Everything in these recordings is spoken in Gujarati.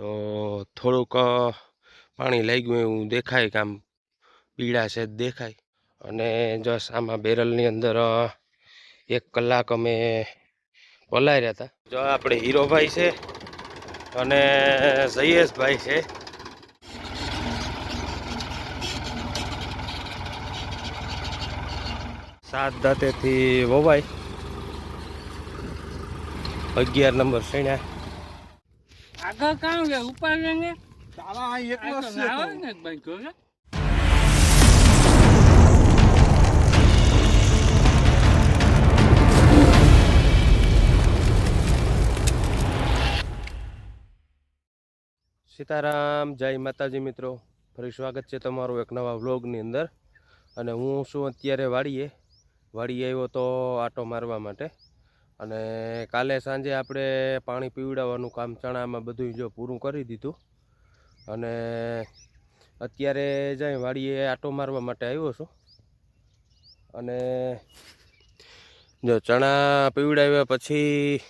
તો થોડુંક પાણી લાગ્યું એવું દેખાય કે આમ પીળા છે દેખાય. અને જસ આમાં બેરલની અંદર એક કલાક અમે પલાર્યા હતા. જો આપણે હીરોભાઈ છે અને જયેશભાઈ છે. સાત દાંતેથી વવાય. અગિયાર નંબર સણ્યા આગળ કામ છે ઉપર ને તારા અહીં એકલો આ તો જ છે ના ને ભાઈ જો ને. સીતારામ જય માતાજી મિત્રો. ફરી સ્વાગત છે તમારું એક નવા વ્લોગની અંદર. અને હું છું અત્યારે વાડીએ. વાડીએ આવ્યો તો આટો મારવા માટે. અને કાલે સાંજે આપણે પાણી પીવડાવવાનું કામ ચણામાં બધું જો પૂરું કરી દીધું. અને અત્યારે જાય વાડીએ આટો મારવા માટે આવ્યો છું. અને જો ચણા પીવડાવ્યા પછી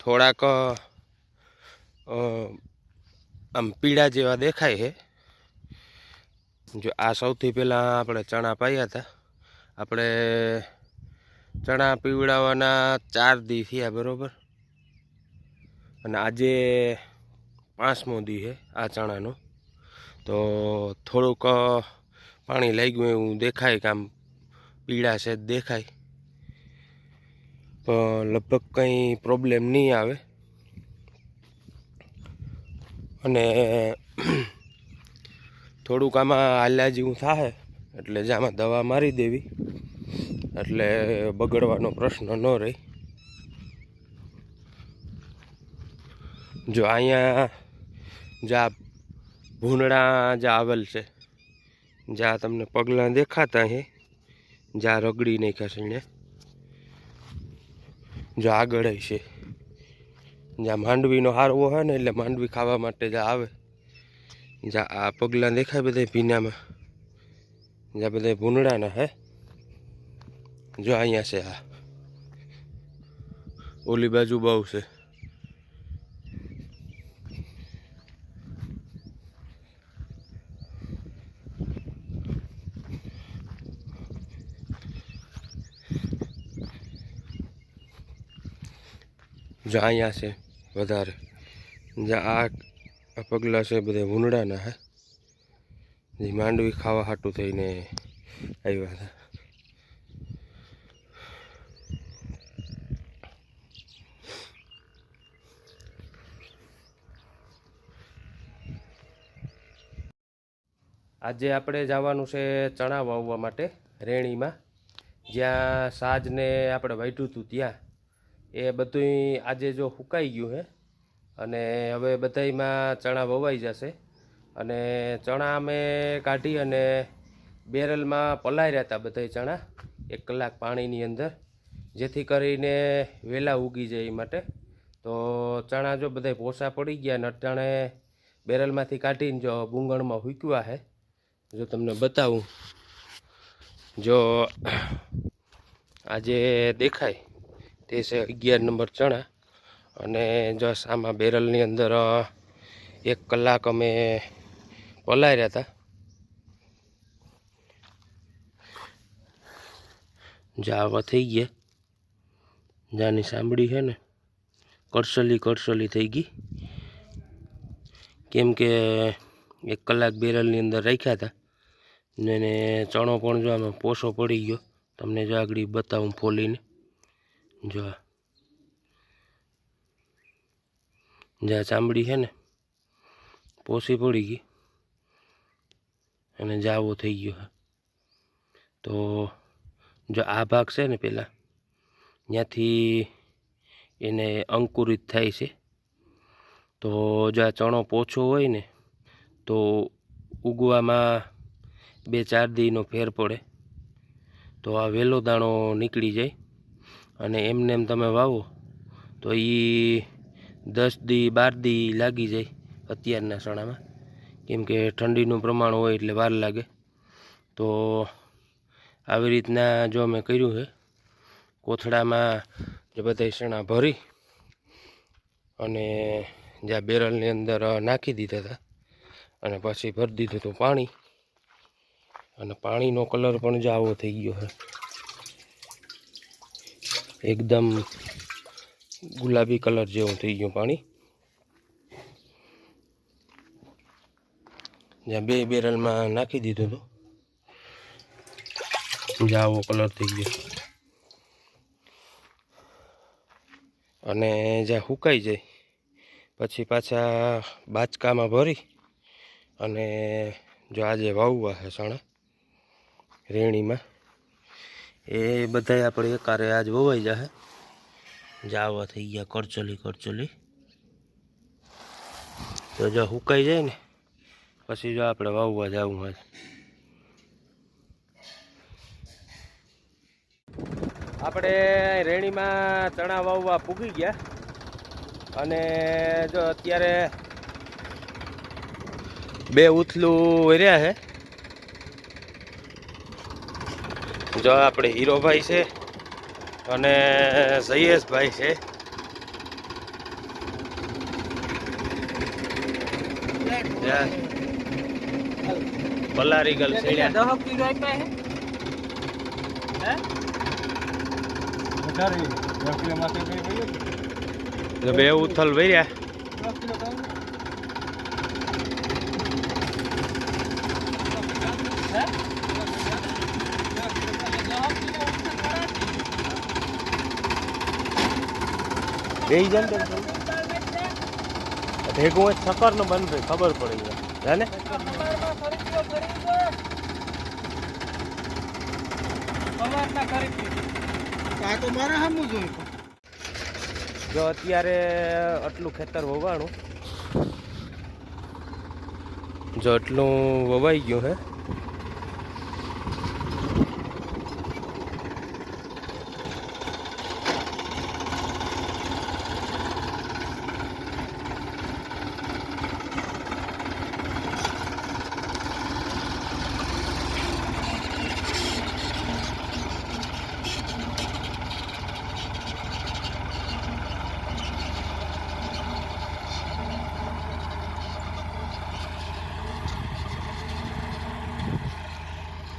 થોડાક આમ પીળા જેવા દેખાય છે. જો આ સૌથી પહેલાં આપણે ચણા પાયા હતા. આપણે ચણા પીવડાવવાના ચાર દી થયા, બરાબર? અને આજે પાંચમો દી છે આ ચણાનો. તો થોડુંક પાણી લાગ્યું એવું દેખાય કે આમ પીળા છે, દેખાય. પણ લગભગ કંઈ પ્રોબ્લેમ નહીં આવે. અને થોડુંક આમાં હાલ્યા જેવું થાય, એટલે જ આમાં દવા મારી દેવી. એટલે બગડવાનો પ્રશ્ન ન રહે. જો અહીંયા જ્યાં ભૂંડડા જ્યાં આવેલ છે જ્યાં તમને પગલાં દેખાતા હે જ્યાં રગડી નાખ્યા છે ને જો આગળ છે. જ્યાં માંડવીનો હારવો હોય ને એટલે માંડવી ખાવા માટે જ્યાં આવે જ્યાં આ પગલાં દેખાય બધા ભીનામાં જ્યાં બધા ભૂંડડાના હે જો અહીંયા છે આ. ઓલી બાજુ બહુ છે. જો અહીંયા છે વધારે. જ્યાં આ પગલાં છે બધા ભૂંડડાના હે? જે માંડવી ખાવા હાટું થઈને આવ્યા હતા. આજે આપણે જવાનું છે ચણા વાવવા માટે રેણીમાં. જ્યાં સાજને આપણે વાઢ્યું હતું ત્યાં. એ બધુંય આજે જો સુકાઈ ગયું છે અને હવે બધાયમાં ચણા વવાઈ જશે. અને ચણા અમે કાઢી અને બેરલમાં પલાળ્યા હતા બધાય ચણા, એક કલાક પાણીની અંદર. જેથી કરીને વહેલા ઉગી જાય એ માટે. તો ચણા જો બધાય પોસા પડી ગયા ને અટાણે બેરલમાંથી કાઢીને જો ભૂંગણમાં હુક્યા છે જો તમને બતાવું. જો આજે દેખાય તે છે અગિયાર નંબર ચણા. અને જો આમાં બેરલની અંદર એક કલાક અમે પલાળ્યા હતા. જાવા થઈ ગયા. જાની સાંભળી છે ને? કરસલી કરસલી થઈ ગઈ. કેમ કે એક કલાક બેરલની અંદર રાખ્યા હતા. ને એને ચણો પણ જો આમાં પોસો પડી ગયો. તમને જો આગળ બતાવું ફોલીને. જો. જ્યાં ચામડી છે ને, પોસી પડી ગઈ. અને જાવો થઈ ગયો તો જો આ ભાગ છે ને પેલા, ત્યાંથી એને અંકુરિત થાય છે. તો જો આ ચણો પોછો હોય ને, તો ઉગવામાં બે ચાર દીનો ફેર પડે. તો આ વેલો દાણો નીકળી જાય અને એમને એમ તમે વાવો, તો એ દસ દી, બાર દી લાગી જાય અત્યારના સણામાં. કેમ કે ઠંડીનું પ્રમાણ હોય એટલે વાર લાગે. તો આવી રીતના જો અમે કર્યું છે, કોથળામાં જે બધા સણા ભરી અને જ્યાં બેરલની અંદર નાખી દીધા હતા અને પછી ભરી દીધું હતું પાણી અને પાણીનો કલર પણ જો આવો થઈ ગયો છે. એકદમ ગુલાબી કલર જેવું થઈ ગયું પાણી. જ્યાં બે બેરલમાં નાખી દીધું હતું. જ્યાં આવો કલર થઈ ગયો. અને જ્યાં સુકાઈ જાય, પછી પાછા બાચકામાં ભરી અને જો આજે વાવવા છે ચણા રેણીમાં. એ બધાય આપણે એકારે આજ વવાઈ જશે જાવા થઈ ગયા કરચલી કરચલી. તો જો સુકાઈ જાય ને, પછી જો આપણે વાવવા જવું હોય. આપણે રેણીમાં ચણા વાવવા પૂગી ગયા. અને જો અત્યારે બે ઉથલું વર્યા છે જો આપણે હીરોભાઈ છે અને જયેશભાઈ છે. પલારી ગલ છે બે ઉથલ વર્યા દસ કિલો કહું હે બે જણ ભેગું હોય સફરનું બંધ ભાઈ ખબર પડી જાય ને. જો અત્યારે આટલું ખેતર વવાણું. જો આટલું વવાઈ ગયું હે.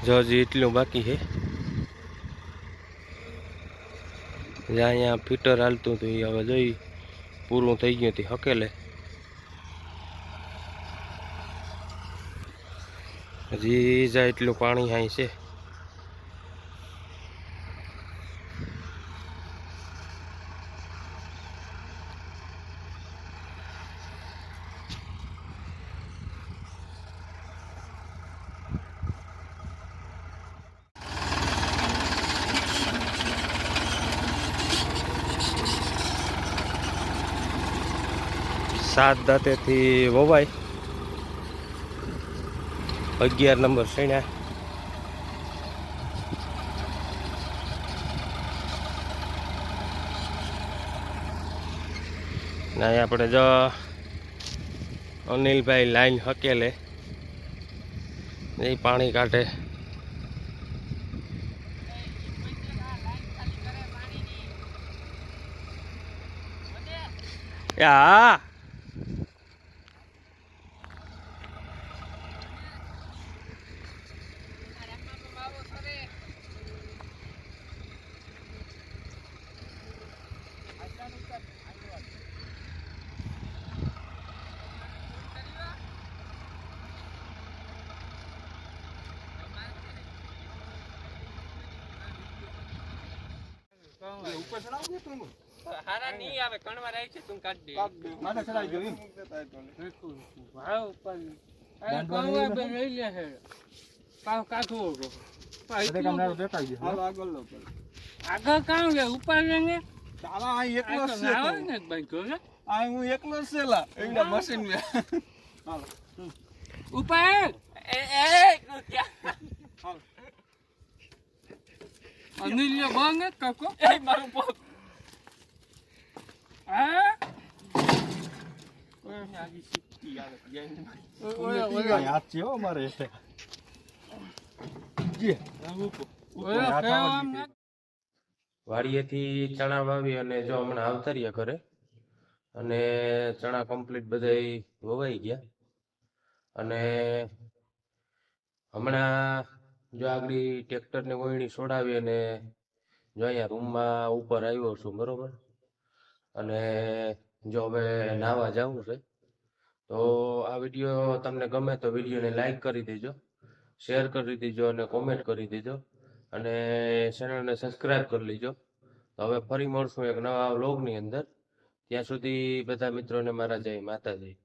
જો હજી એટલું બાકી છે. અહીંયા ફીટર હાલતું હતું એ હવે જોઈ પૂરું થઈ ગયું હતું, હકેલે. હજી જાય એટલું પાણી અહીં છે. સાત દાંતેથી વવાય. અગિયાર નંબર શેણ્યા. ને અહીં આપણે જો અનિલભાઈ લાઈન હકેલે. એ પાણી કાઢે. યા ચડાવજો તું હારા નહીં આવે કણવા રાખ છે તું કાઢ દે. માથે ચડાવી દો એમ. ભાવ ઉપર અરે કણવા બે લઈ લે છે? પાવ કાઠું હતો બધે કામ દેખાઈ ગયો હાલો આગળ લો આગળ કામ છે ઉપર તારા આ એકલો છે આવે ને ભાઈ કહો આ હું એકલો છે લા. એવડા મશીન મે હાલો. ઉપર. એ એ હાલો અનિલ બંગ કકો એ મારું પગ હા ઓય ઓય આ હાથ છે હો મારે જી ઓય banget કેમ Eh marupok. દીધી. વાડીએથી ચણા વાવી અને જો હમણાં આવતર્યા કરે અને ચણા કમ્પ્લીટ બધાય વવાઈ ગયા. અને હમણાં જો આગળ ટ્રેક્ટરને વહીણી છોડાવી અને જો અહીંયા રૂમમાં ઉપર આવ્યો છું, બરોબર? અને જો હવે નાવા જવું છે, તો આ વીડિયો તમને ગમે તો વિડીયોને લાઈક કરી દેજો શેર કરી દેજો અને કોમેન્ટ કરી દેજો અને ચેનલને સબસ્ક્રાઈબ કરી લેજો. તો હવે ફરી મળશું એક નવા વ્લોગની અંદર. ત્યાં સુધી બધા મિત્રોને મારા જય માતાજી.